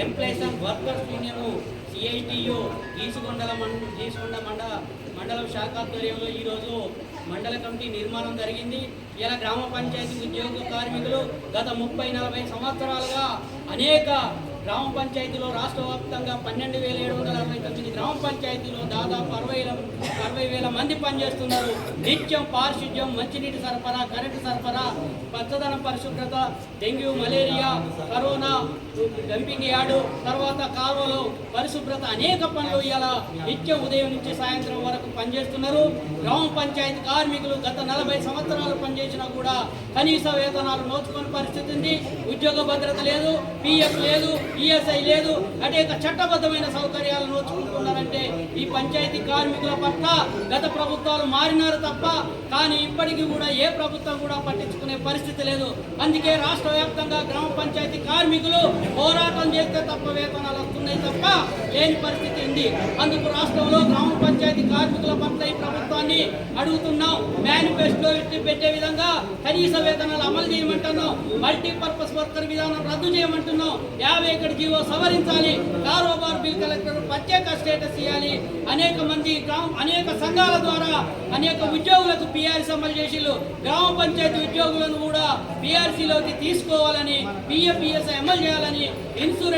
Employees and workers union CITU గీసుకొండల మండ గీసుకొండ మండ మండలం శాఖ ఆధ్వర్యంలో ఈరోజు మండల కమిటీ నిర్మాణం జరిగింది. ఇలా గ్రామ పంచాయతీ ఉద్యోగ కార్మికులు గత ముప్పై నలభై సంవత్సరాలుగా అనేక గ్రామ పంచాయతీలో రాష్ట్ర వ్యాప్తంగా పన్నెండు వేల ఏడు వందల అరవై తొమ్మిది గ్రామ పంచాయతీలో దాదాపు అరవై అరవై వేల మంది పనిచేస్తున్నారు. నిత్యం పారిశుద్ధ్యం మంచినీటి సరఫరా కరెంటు సరఫరా పచ్చదనం పరిశుభ్రత dengue malaria corona dumping yard తర్వాత కాలువలు పరిశుభ్రత అనేక పనులు ఇవాళ నిత్య ఉదయం నుంచి సాయంత్రం వరకు పనిచేస్తున్నారు. గ్రామ పంచాయతీ కార్మికులు గత నలభై సంవత్సరాలు పనిచేసినా కూడా కనీస వేతనాలు నోచుకుని పరిస్థితి ఉంది. ఉద్యోగ భద్రత లేదు పిఎఫ్ లేదు ఈఎస్ఐ లేదు. అనేక చట్టబద్ధమైన సౌకర్యాలు నోచుకుంటున్నారంటే ఈ పంచాయతీ కార్మికుల పట్ల గత ప్రభుత్వాలు మారినారు తప్ప కానీ ఇప్పటికీ కూడా ఏ ప్రభుత్వం కూడా పట్టించుకునే పరిస్థితి లేదు. అందుకే రాష్ట్ర వ్యాప్తంగా గ్రామ పంచాయతీ కార్మికులు పోరాటం చేస్తే తప్ప వేతనాలు వస్తున్నాయి తప్ప లేని పరిస్థితి ఉంది. అందుకు రాష్ట్రంలో గ్రామ పంచాయతీ కార్మికుల పట్ల ఈ ప్రభుత్వాన్ని అడుగుతున్నాం. మేనిఫెస్టో పెట్టే విధంగా కనీస వేతనాలు అమలు చేయమంటున్నాం. మల్టీపర్పస్ వర్కర్ విధానం రద్దు చేయమంటున్నాం. యాభై ఎకర్ జీవో సవరించాలి. కారు బిల్ ప్రత్యేక స్టేటస్ ఇవ్వాలి. అనేక మంది గ్రామ అనేక సంఘాల ద్వారా అనేక ఉద్యోగులకు పిఆర్సీ అమలు చేసిళ్ళు. గ్రామ పంచాయతీ ఉద్యోగులను కూడా పిఆర్సీలోకి తీసుకోవాలని పిఎఫ్ఈఎస్ఐ అమలు చేయాలని ఇన్సూరెన్స్